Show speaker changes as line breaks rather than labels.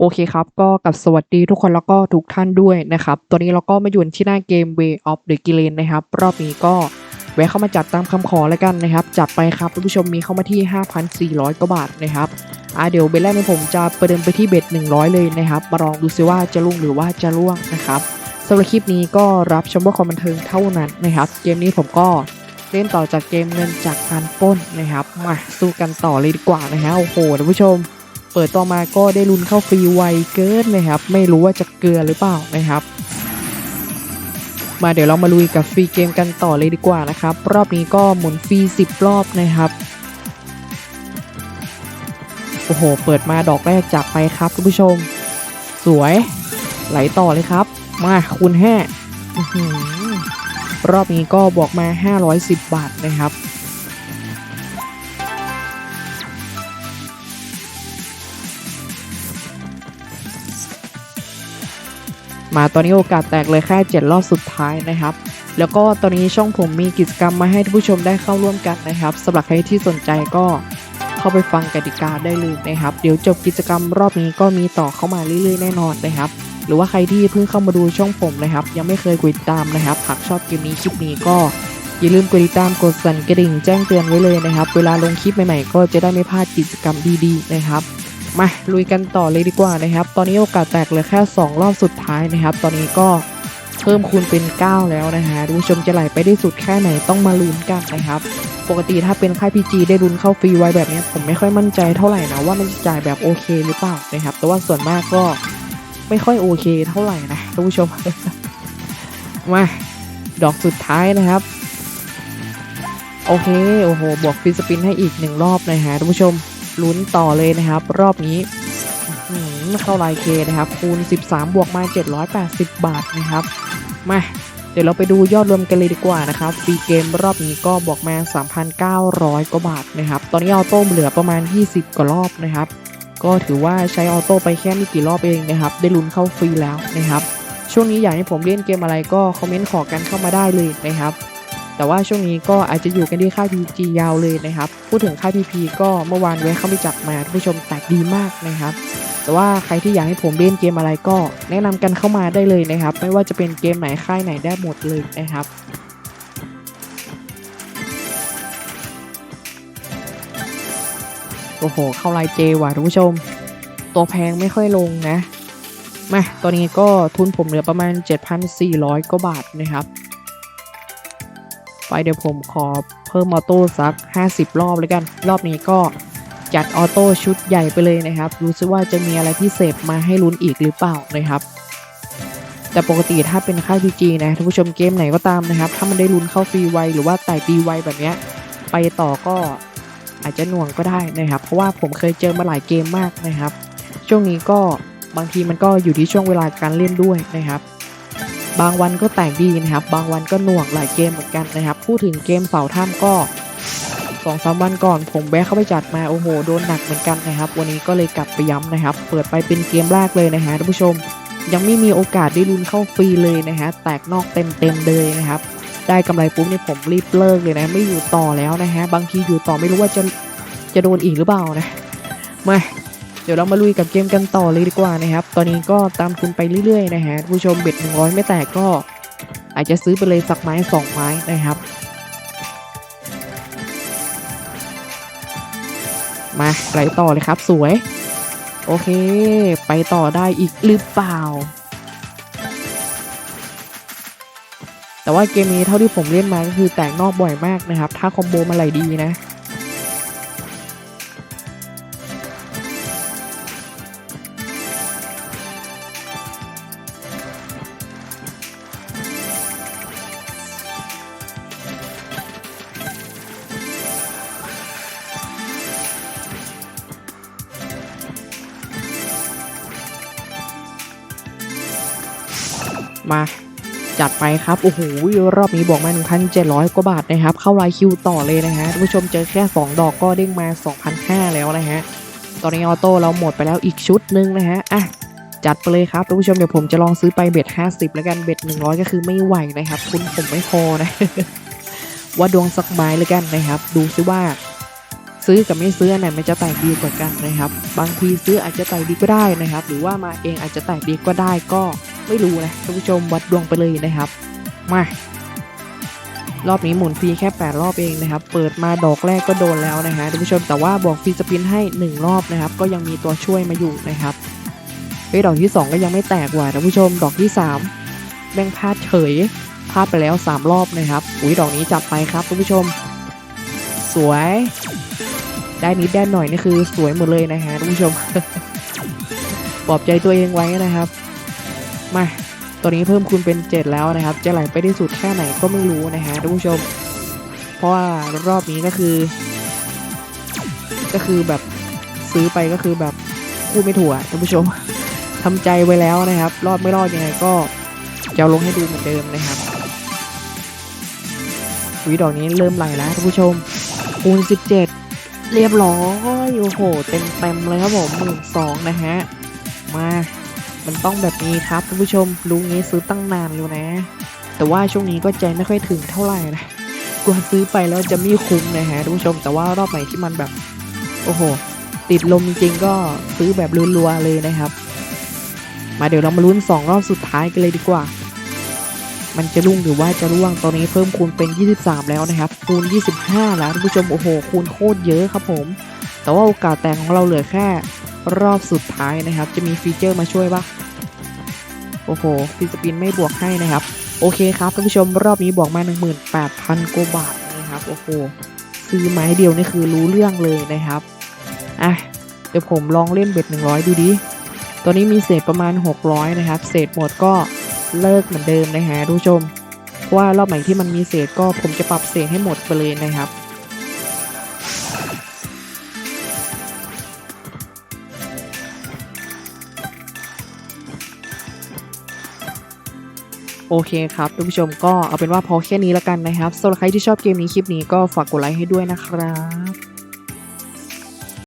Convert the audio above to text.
โอเคครับ ก็กับสวัสดีทุกคนแล้วก็ทุกท่านด้วยนะครับตอนนี้เราก็มาอยู่ที่หน้าเกม Way of the g i l e n นะครับ รอบนี้ก็แวะเข้ามาจัดตามคำขอแล้วกันนะครับ จัดไปครับท่านผู้ชมมีเข้ามาที่ 5,400กว่าบาทนะครับอ่าเดี๋ยวเบลแรกในผมจะประเดิมไปที่เบ็ด100 เลยนะครับ มาลองดูซิว่าจะลุ่งหรือว่าจะล่วงนะครับสำหรับคลิปนี้ก็รับชมว่าความบันเทิงเท่านั้นนะครับ เกมนี้ผมก็เล่นต่อจากเกมเงินจากการป้นนะครับ มาสู้กันต่อเลยดีกว่านะฮะโอ้โหท่านผู้ชม เปิดต่อมาก็ได้ลุ้นเข้าฟรีไวเกินนะครับ ไม่รู้ว่าจะเกลือหรือเปล่านะครับ มาเดี๋ยวเรามาลุยกับฟรีเกมกันต่อเลยดีกว่านะครับ รอบนี้ก็หมุนฟรี10 รอบนะครับโอ้โห เปิดมาดอกแรกจับไปครับคุณผู้ชม สวยไหลต่อเลยครับ มาคูณห้าอื้อหือรอบนี้ก็บอกมา 510 บาทนะครับ มาตอนนี้โอกาสแตกเลยแค่ 7 รอบสุดท้ายนะครับ แล้วก็ตอนนี้ช่องผมมีกิจกรรมมาให้ท่านผู้ชมได้เข้าร่วมกันนะครับสำหรับใครที่สนใจก็เข้าไปฟังกติกาได้เลยนะครับ เดี๋ยวจบกิจกรรมรอบนี้ก็มีต่อเข้ามาเรื่อยๆแน่นอนนะครับหรือว่าใครที่เพิ่งเข้ามาดูช่องผมนะครับ ยังไม่เคยกดติดตามนะครับหากชอบเกมนี้คลิปนี้ก็อย่าลืมกดติดตามกดสั่นกระดิ่งแจ้งเตือนไว้เลยนะครับ เวลาลงคลิปใหม่ๆ ก็จะได้ไม่พลาดกิจกรรมดีๆนะครับ มาลุยกันต่อเลยดีกว่านะครับ ตอนนี้โอกาสแตกเหลือแค่ 2 รอบสุดท้ายนะครับ ตอนนี้ก็เพิ่มคูณเป็น 9 แล้วนะฮะดูผู้ชมจะไหลไปได้สุดแค่ไหนต้องมาลุ้นกันนะครับ ปกติถ้าเป็นค่ายพีจีได้ลุ้นเข้าฟรีไว้แบบนี้ผมไม่ค่อยมั่นใจเท่าไหร่นะว่ามันจะจ่ายแบบโอเคหรือเปล่านะครับ แต่ว่าส่วนมากก็ไม่ค่อยโอเคเท่าไหร่นะท่านผู้ชม มาดอกสุดท้ายนะครับ โอเค โอ้โห บวกฟรีสปินให้อีกหนึ่งรอบนะฮะท่านผู้ชม ลุ้นต่อเลยนะครับ รอบนี้เข้าลน์เคนะครับ คูณ 13 บวกมา 780 บาทนะครับ มาเดี๋ยวเราไปดูยอดรวมกันเลยดีกว่านะครับฟรีเกมรอบนี้ก็บอกมา 3,900 กว่าบาทนะครับ ตอนนี้ออโต้เหลือประมาณ 20 กว่ารอบนะครับ ก็ถือว่าใช้ออโต้ไปแค่ไม่กี่รอบเองนะครับ ได้ลุ้นเข้าฟรีแล้วนะครับ ช่วงนี้อยากให้ผมเล่นเกมอะไรก็คอมเมนต์ขอกันเข้ามาได้เลยนะครับ แต่ว่าช่วงนี้ก็อาจจะอยู่กันที่ค่าย PG ยาวเลยนะครับ พูดถึงค่าย PP ก็เมื่อวานแวะเข้าไปจับมาท่านผู้ชมแตกดีมากนะครับ แต่ว่าใครที่อยากให้ผมเล่นเกมอะไรก็ แนะนำกันเข้ามาได้เลยนะครับ ไม่ว่าจะเป็นเกมไหนค่ายไหนได้หมดเลยนะครับโอ้โห เข้าไลน์เจว่ะท่านผู้ชม ตัวแพงไม่ค่อยลงนะ มา ตอนนี้ก็ทุนผมเหลือประมาณ 7,400กว่าบาทนะครับ ไปเดี๋ยวผมขอเพิ่มออโต้สัก 50 รอบเลยกัน รอบนี้ก็จัดออโต้ชุดใหญ่ไปเลยนะครับรู้สึกว่าจะมีอะไรพิเศษมาให้ลุ้นอีกหรือเปล่านะครับ แต่ปกติถ้าเป็นค่าย PG นะท่านผู้ชมเกมไหนก็ตามนะครับ ถ้ามันได้ลุ้นเข้าฟรีไวหรือว่าไต่ตีไวแบบนี้ไปต่อก็อาจจะหน่วงก็ได้นะครับ เพราะว่าผมเคยเจอมาหลายเกมมากนะครับ ช่วงนี้ก็บางทีมันก็อยู่ที่ช่วงเวลาการเล่นด้วยนะครับ บางวันก็แตกดีนะครับ บางวันก็หน่วงหลายเกมเหมือนกันนะครับ พูดถึงเกมเสาถ้ำก็สองสามวันก่อนผมแวะเข้าไปจัดมาโอ้โหโดนหนักเหมือนกันนะครับ วันนี้ก็เลยกลับไปย้ำนะครับ เปิดไปเป็นเกมแรกเลยนะฮะท่านผู้ชม ยังไม่มีโอกาสได้ลุ้นเข้าฟรีเลยนะฮะแตกนอกเต็มเต็มๆเลยนะครับ ได้กำไรปุ๊บเนี่ยผมรีบเลิกเลยนะ ไม่อยู่ต่อแล้วนะฮะบางทีอยู่ต่อไม่รู้ว่าจะจะโดนอีกหรือเปล่านะมา ดี๋ยวเรามาลุยกับเกมกันต่อเลยดีกว่านะครับ ตอนนี้ก็ตามทุนไปเรื่อยๆนะฮะผู้ชมเบ็ด100 ไม่แตกก็ อาจจะซื้อไปเลยสักไม้สองไม้นะครับ มาไหลต่อเลยครับสวย โอเค ไปต่อได้อีกหรือเปล่า แต่ว่าเกมนี้เท่าที่ผมเล่นมาก็คือแตกนอกบ่อยมากนะครับ ถ้าคอมโบมาไหลดีนะ มาจัดไปครับ โอ้โห รอบนี้บอกมา 1,700 กว่าบาทนะครับ เข้าไลน์คิวต่อเลยนะฮะท่านผู้ชมเจอแค่ 2 ดอกก็เด้งมา 2,500 แล้วนะฮะ ตอนนี้ออโต้เราหมดไปแล้วอีกชุดหนึ่งนะฮะ อะ จัดไปเลยครับท่านผู้ชมเดี๋ยวผมจะลองซื้อไปเบ็ด 50 แล้วกันเบ็ด 100 ก็คือไม่ไหวนะครับ คุณผมไม่พอนะ ว่าดวงสักไม้เลยกันนะครับ ดูซิว่า ซื้อกับไม่ซื้อไหนมันจะแตกดีกว่ากันนะครับ บางทีซื้ออาจจะแตกดีก็ได้นะครับ หรือว่ามาเองอาจจะแตกดีก็ได้ก็ ไม่รู้นะท่านผู้ชมวัดดวงไปเลยนะครับมารอบนี้หมุนฟรีแค่ 8 รอบเองนะครับ เปิดมาดอกแรกก็โดนแล้วนะฮะท่านผู้ชมแต่ว่าบอกฟรีสปินให้ 1 รอบนะครับ ก็ยังมีตัวช่วยมาอยู่นะครับเฮ้ยดอกที่ 2 ก็ยังไม่แตกว่ะท่านผู้ชมดอกที่ 3แบ่งพลาดเฉยพลาดไปแล้ว 3 รอบนะครับอุ้ยดอกนี้จับไปครับท่านผู้ชม สวย ได้นิดได้หน่อยนี่คือสวยหมดเลยนะฮะท่านผู้ชมปลอบใจตัวเองไว้นะครับ มาตัวนี้เพิ่มคูณเป็น 7 แล้วนะครับ จะไหลไปได้สุดแค่ไหนก็ไม่รู้นะฮะท่านผู้ชม เพราะว่ารอบนี้ก็คือ ก็คือแบบซื้อไปก็คือแบบพูดไม่ถูกอะท่านผู้ชมทำใจไว้แล้วนะครับ รอดไม่รอดยังไงก็จะลงให้ดูเหมือนเดิมนะครับวิดอกนี้เริ่มไหลแล้วท่านผู้ชมคูณ 17 เรียบร้อยโอ้โหเต็มเต็มเลยครับผมหมื่นสองนะฮะมา มันต้องแบบนี้ครับท่านผู้ชมรู้งี้ซื้อตั้งนานแล้วนะ แต่ว่าช่วงนี้ก็ใจไม่ค่อยถึงเท่าไหร่นะกลัวซื้อไปแล้วจะไม่คุ้มนะฮะท่านผู้ชมแต่ว่ารอบไหนที่มันแบบ โอ้โห ติดลมจริงๆก็ซื้อแบบรัวๆเลยนะครับ มาเดี๋ยวเรามาลุ้นสองรอบสุดท้ายกันเลยดีกว่า มันจะรุ่งหรือว่าจะร่วงตอนนี้เพิ่มคูณเป็น 23 แล้วนะครับ คูณ 25 แล้วท่านผู้ชมโอ้โหคูณโคตรเยอะครับผม แต่ว่าโอกาสแตกของเราเหลือแค่ รอบสุดท้ายนะครับ จะมีฟีเจอร์มาช่วยปะโอ้โหฟีสปินไม่บวกให้นะครับ โอเคครับท่านผู้ชมรอบนี้บอกมา 18,000กว่าบาทนะครับ โอ้โหซื้อไม้เดียวนี่คือรู้เรื่องเลยนะครับอะเดี๋ยวผมลองเล่นเบ็ด100 ดูดิตอนนี้มีเศษประมาณ 600 นะครับ เศษหมดก็เลิกเหมือนเดิมนะฮะทุกผู้ชม ว่ารอบไหนที่มันมีเศษก็ผมจะปรับเศษให้หมดไปเลยนะครับ โอเคครับทุกผู้ชมก็เอาเป็นว่าพอแค่นี้แล้วกันนะครับสำหรับใครที่ชอบเกมนี้คลิปนี้ก็ฝากกดไลค์ให้ด้วยนะครับ